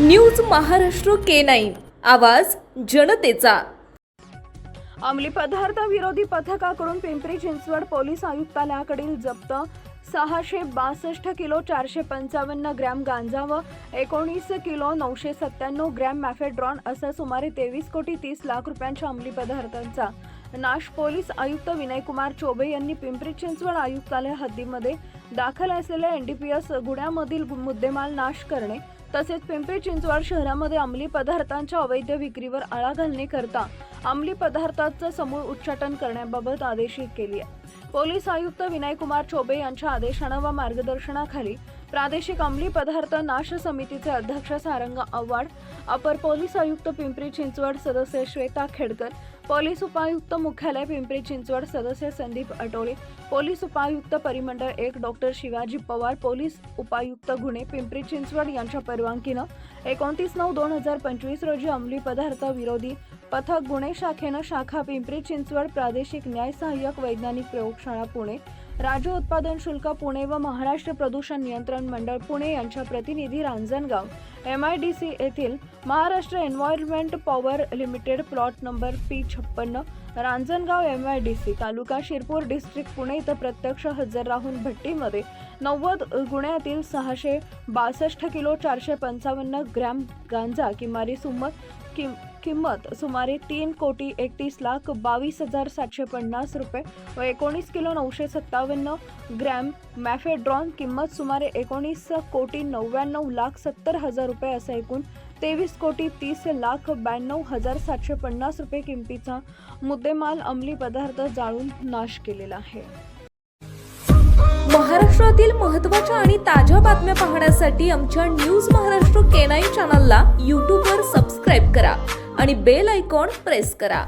News Maharashtra K nine. आवाज जनतेचा. अंमली पदार्थ विरोधी पथकाकडून पिंपरी चिंचवड पोलीस आयुक्तालयाकडील जप्त. सहाशे बासष्ट किलो चारशे पंचावन्न ग्रॅम गांजा व एकोणीस किलो नऊशे सत्त्याण्णव ग्रॅम मॅफेड्रॉन असा सुमारे तेवीस कोटी तीस लाख रुपयांच्या अंमली पदार्थांचा. नाश पोलीस आयुक्त विनयकुमार चोबे यांनी पिंपरी चिंचवड आयुक्तालय हद्दीमध्ये दाखल असलेल्या एन डी पी एस गुन्ह्यामधील मुद्देमाल नाश करणे तसेच पिंपरी चिंचवड शहरामध्ये अंमली पदार्थांच्या अवैध विक्रीवर आळा घालण्याकरता अंमली पदार्थांचं समूळ उच्चाटन करण्याबाबत आदेशित केली. आहे पोलीस आयुक्त विनयकुमार चोबे यांच्या आदेशानं व मार्गदर्शनाखाली प्रादेशिक अंमली पदार्थ नाश समितीचे अध्यक्ष सारंग आव्हाड अपर पोलीस आयुक्त पिंपरी चिंचवड सदस्य श्वेता खेडकर पोलीस उपायुक्त मुख्यालय पिंपरी चिंचवड सदस्य संदीप अटोळे पोलीस उपायुक्त परिमंडळ एक डॉक्टर शिवाजी पवार पोलीस उपायुक्त गुन्हे पिंपरी चिंचवड यांच्या परवानगीनं एकोणतीस नऊ दोन हजार पंचवीस रोजी अंमली पदार्थ विरोधी पथक गुन्हे शाखेनं शाखा पिंपरी चिंचवड प्रादेशिक न्याय सहाय्यक वैज्ञानिक प्रयोगशाळा पुणे राज्य उत्पादन शुल्क पुणे व महाराष्ट्र प्रदूषण नियंत्रण मंडळ पुणे यांच्या प्रतिनिधी Ranjangaon M I D C येथील Maharashtra environment power limited plot number P छप्पन्न Ranjangaon M I D C taluka Shirpur district Pune इथं प्रत्यक्ष हजर राहून भट्टीमध्ये नव्वद गुन्ह्यातील सहाशे बासष्ट किलो चारशे पंचावन्न ग्रॅम गांजा किमारी सुमत किम किंमत सुमारे तीन कोटी एकतीस लाख बावीस हजार सातशे पन्नास रुपये व एकोणीस किलो नऊशे सत्तावन्न ग्रॅम मॅफेड्रॉन किंमत सुमारे एकोणीस कोटी नव्याण्णव लाख सत्तर हजार रुपये असं एकूण तेवीस कोटी तीस लाख ब्याण्णव हजार सातशे पन्नास रुपये किमतीचा मुद्देमाल अंमली पदार्थ जाळून नाश केलेला आहे. महाराष्ट्रातील महत्त्वाच्या आणि ताज्या बातम्या पाहण्यासाठी आमच्या न्यूज महाराष्ट्र केनाई चॅनलला यूट्यूबवर सबस्क्राईब करा आणि बेल आयकॉन प्रेस करा.